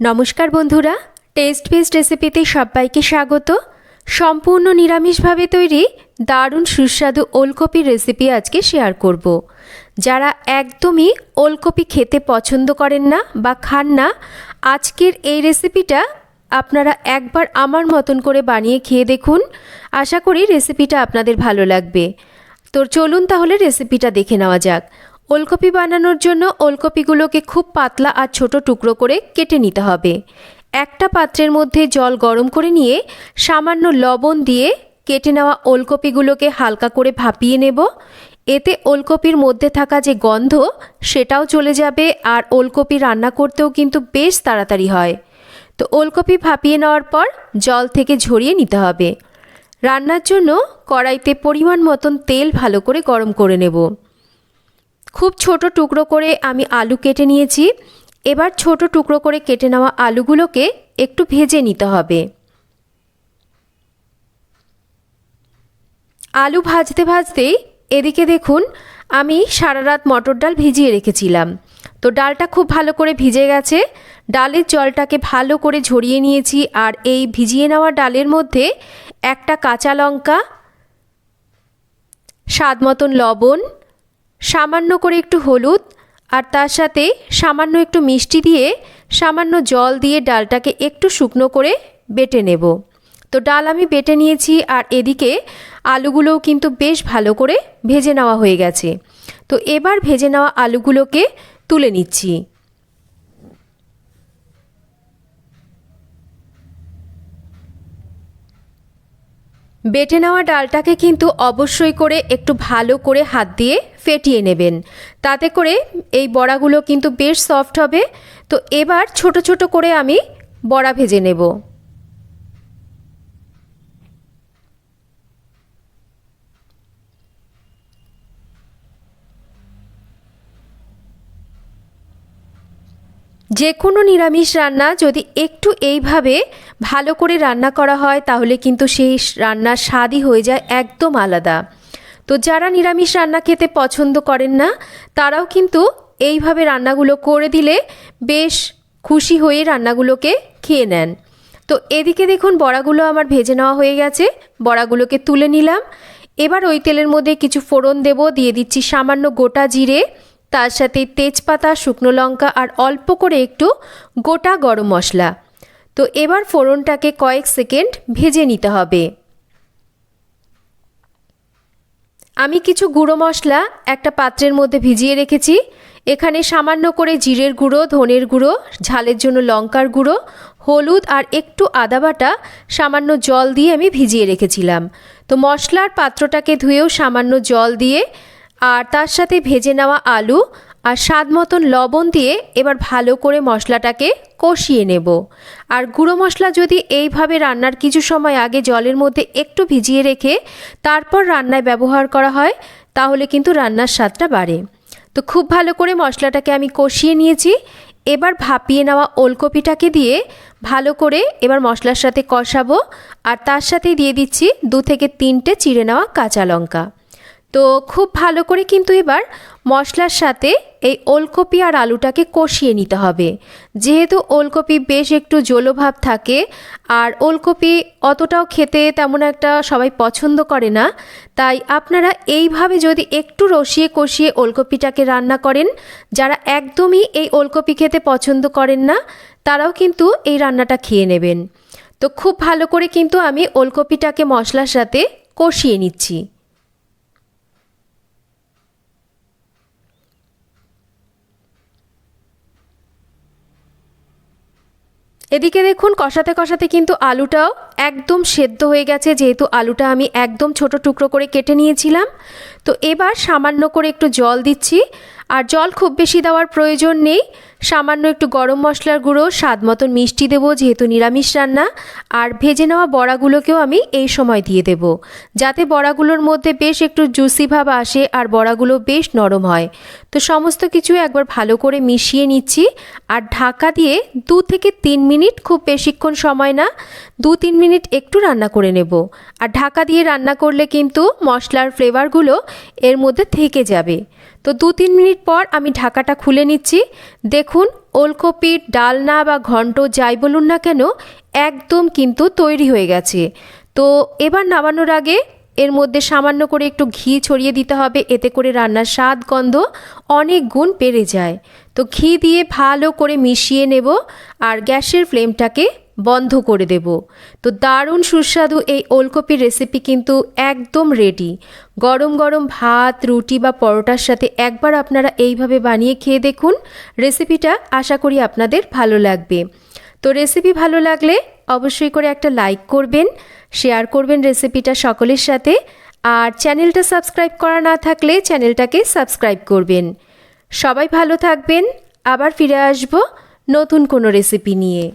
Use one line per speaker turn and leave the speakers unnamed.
নমস্কার বন্ধুরা test best রেসিপিতে সবাইকে স্বাগত। সম্পূর্ণ নিরামিষভাবে তৈরি দারুণ সুস্বাদু ওলকপির রেসিপি আজকে শেয়ার করব। যারা একদমই ওলকপি খেতে পছন্দ করেন না বা খান না, আজকের এই রেসিপিটা আপনারা একবার আমার মতন করে বানিয়ে খেয়ে দেখুন। আশা করি রেসিপিটা আপনাদের ভালো লাগবে। তো চলুন তাহলে রেসিপিটা দেখে নেওয়া যাক। ওলকপি বানানোর জন্য ওলকপিগুলোকে খুব পাতলা আর ছোট টুকরো করে কেটে নিতে হবে। একটা পাত্রের মধ্যে জল গরম করে নিয়ে সামান্য লবণ দিয়ে কেটে নেওয়া ওলকপিগুলোকে হালকা করে ভাপিয়ে নেব। এতে ওলকপির মধ্যে থাকা যে গন্ধ, সেটাও চলে যাবে আর ওলকপি রান্না করতেও কিন্তু বেশ তাড়াতাড়ি হয়। তো ওলকপি ভাপিয়ে নেওয়ার পর জল থেকে ঝরিয়ে নিতে হবে। রান্নার জন্য কড়াইতে পরিমাণ মতন তেল ভালো করে গরম করে নেব। খুব ছোট টুকরো করে আমি আলু কেটে নিয়েছি। এবার ছোট টুকরো করে কেটে নেওয়া আলুগুলোকে একটু ভেজে নিতে হবে। আলু ভাজতে ভাজতেই এদিকে দেখুন, আমি সারা রাত মটর ডাল ভিজিয়ে রেখেছিলাম। তো ডালটা খুব ভালো করে ভিজে গেছে। ডালের জলটাকে ভালো করে ঝরিয়ে নিয়েছি আর এই ভিজিয়ে নেওয়া ডালের মধ্যে একটা কাঁচা লঙ্কা, স্বাদ মতন লবণ সামান্য করে একটু হলুদ আর তার সাথে সামান্য একটু মিষ্টি দিয়ে সামান্য জল দিয়ে ডালটাকে একটু শুকনো করে বেটে নেব। তো ডাল আমি বেটে নিয়েছি আর এদিকে আলুগুলোও কিন্তু বেশ ভালো করে ভেজে নেওয়া হয়ে গেছে। তো এবার ভেজে নেওয়া আলুগুলোকে তুলে নিচ্ছি। বেটে নেওয়া ডালটাকে কিন্তু অবশ্যই করে একটু ভালো করে হাত দিয়ে ফেটিয়ে নেবেন। তাতে করে এই বড়াগুলো কিন্তু বেশ সফট হবে। তো এবার ছোট ছোট করে আমি বড়া ভেজে নেব। যে কোনো নিরামিষ রান্না যদি একটু এইভাবে ভালো করে রান্না করা হয়, তাহলে কিন্তু সেই রান্নার স্বাদই হয়ে যায় একদম আলাদা। তো যারা নিরামিষ রান্না খেতে পছন্দ করেন না, তারাও কিন্তু এইভাবে রান্নাগুলো করে দিলে বেশ খুশি হয়ে রান্নাগুলোকে খেয়ে নেন। তো এদিকে দেখুন, বড়াগুলো আমার ভেজে নেওয়া হয়ে গেছে। বড়াগুলোকে তুলে নিলাম। এবার ওই তেলের মধ্যে কিছু ফোড়ন দেব, দিয়ে দিচ্ছি সামান্য গোটা জিরে। তার সাথে তেজপাতা, শুকনো লঙ্কা আর অল্প করে একটু গোটা গরম মশলা। তো এবার ফোড়নটাকে কয়েক সেকেন্ড ভেজে নিতে হবে। আমি কিছু গুঁড়ো মশলা একটা পাত্রের মধ্যে ভিজিয়ে রেখেছি। এখানে সামান্য করে জিরের গুঁড়ো, ধনের গুঁড়ো, ঝালের জন্য লঙ্কার গুঁড়ো, হলুদ আর একটু আদা বাটা সামান্য জল দিয়ে আমি ভিজিয়ে রেখেছিলাম। তো মশলার পাত্রটাকে ধুয়েও সামান্য জল দিয়ে আর তার সাথে ভেজে নেওয়া আলু আর স্বাদ মতন লবণ দিয়ে এবার ভালো করে মশলাটাকে কষিয়ে নেব। আর গুঁড়ো মশলা যদি এইভাবে রান্নার কিছু সময় আগে জলের মধ্যে একটু ভিজিয়ে রেখে তারপর রান্নায় ব্যবহার করা হয়, তাহলে কিন্তু রান্নার স্বাদটা বাড়ে। তো খুব ভালো করে মশলাটাকে আমি কষিয়ে নিয়েছি। এবার ভাপিয়ে নেওয়া ওলকপিটাকে দিয়ে ভালো করে এবার মশলার সাথে কষাবো। আর তার সাথে দিয়ে দিচ্ছি দু থেকে তিনটে চিড়ে নেওয়া কাঁচা লঙ্কা। তো খুব ভালো করে কিন্তু এবার মশলার সাথে এই ওলকপি আর আলুটাকে কষিয়ে নিতে হবে। যেহেতু ওলকপি বেশ একটু জলোভাব থাকে, আর ওলকপি অতটাও খেতে তেমন একটা সবাই পছন্দ করে না, তাই আপনারা এইভাবে যদি একটু রসিয়ে কষিয়ে ওলকপিটাকে রান্না করেন, যারা একদমই এই ওলকপি খেতে পছন্দ করেন না, তারাও কিন্তু এই রান্নাটা খেয়ে নেবেন। তো খুব ভালো করে কিন্তু আমি ওলকপিটাকে মশলার সাথে কষিয়ে নিচ্ছি। এদিকে দেখুন, কষাতে কষাতে কিন্তু আলুটাও একদম সেদ্ধ হয়ে গেছে, যেহেতু আলুটা আমি একদম ছোট টুকরো করে কেটে নিয়েছিলাম। তো এবার সামান্য করে একটু জল দিচ্ছি। আর জল খুব বেশি দেওয়ার প্রয়োজন নেই। সামান্য একটু গরম মশলার গুঁড়ো, স্বাদ মতন মিষ্টি দেবো, যেহেতু নিরামিষ রান্না। আর ভেজে নেওয়া বড়াগুলোকেও আমি এই সময় দিয়ে দেব, যাতে বড়াগুলোর মধ্যে বেশ একটু জুসি ভাব আসে আর বড়াগুলো বেশ নরম হয়। তো সমস্ত কিছু একবার ভালো করে মিশিয়ে নিচ্ছি। আর ঢাকা দিয়ে দু থেকে তিন মিনিট খুব বেশিক্ষণ সময় না, দু তিন মিনিট একটু রান্না করে নেব। আর ঢাকা দিয়ে রান্না করলে কিন্তু মশলার ফ্লেভারগুলো এর মধ্যে থেকে যাবে। তো দু তিন মিনিট পর আমি ঢাকাটা খুলে নিচ্ছি। দেখুন, ওলকপির ডালনা বা ঘন্ট যাই বলুন না কেন, একদম কিন্তু তৈরি হয়ে গেছে। তো এবার নামানোর আগে এর মধ্যে সামান্য করে একটু ঘি ছড়িয়ে দিতে হবে, এতে করে রান্নার স্বাদ, গন্ধ অনেক গুণ বেড়ে যায়। তো ঘি দিয়ে ভালো করে মিশিয়ে নেব, আর গ্যাসের ফ্লেমটাকে বন্ধ করে দেব। তো দারুণ সুস্বাদু এই ওলকপির রেসিপি কিন্তু একদম রেডি গরম গরম ভাত, রুটি বা পরোটার সাথে একবার আপনারা এইভাবে বানিয়ে খেয়ে দেখুন। রেসিপিটা আশা করি আপনাদের ভালো লাগবে। তো রেসিপি ভালো লাগলে অবশ্যই করে একটা লাইক করবেন শেয়ার করবেন রেসিপিটা সকলের সাথে। আর চ্যানেলটা সাবস্ক্রাইব করা না থাকলে চ্যানেলটাকে সাবস্ক্রাইব করবেন। সবাই ভালো থাকবেন, আবার ফিরে আসব নতুন কোনো রেসিপি নিয়ে।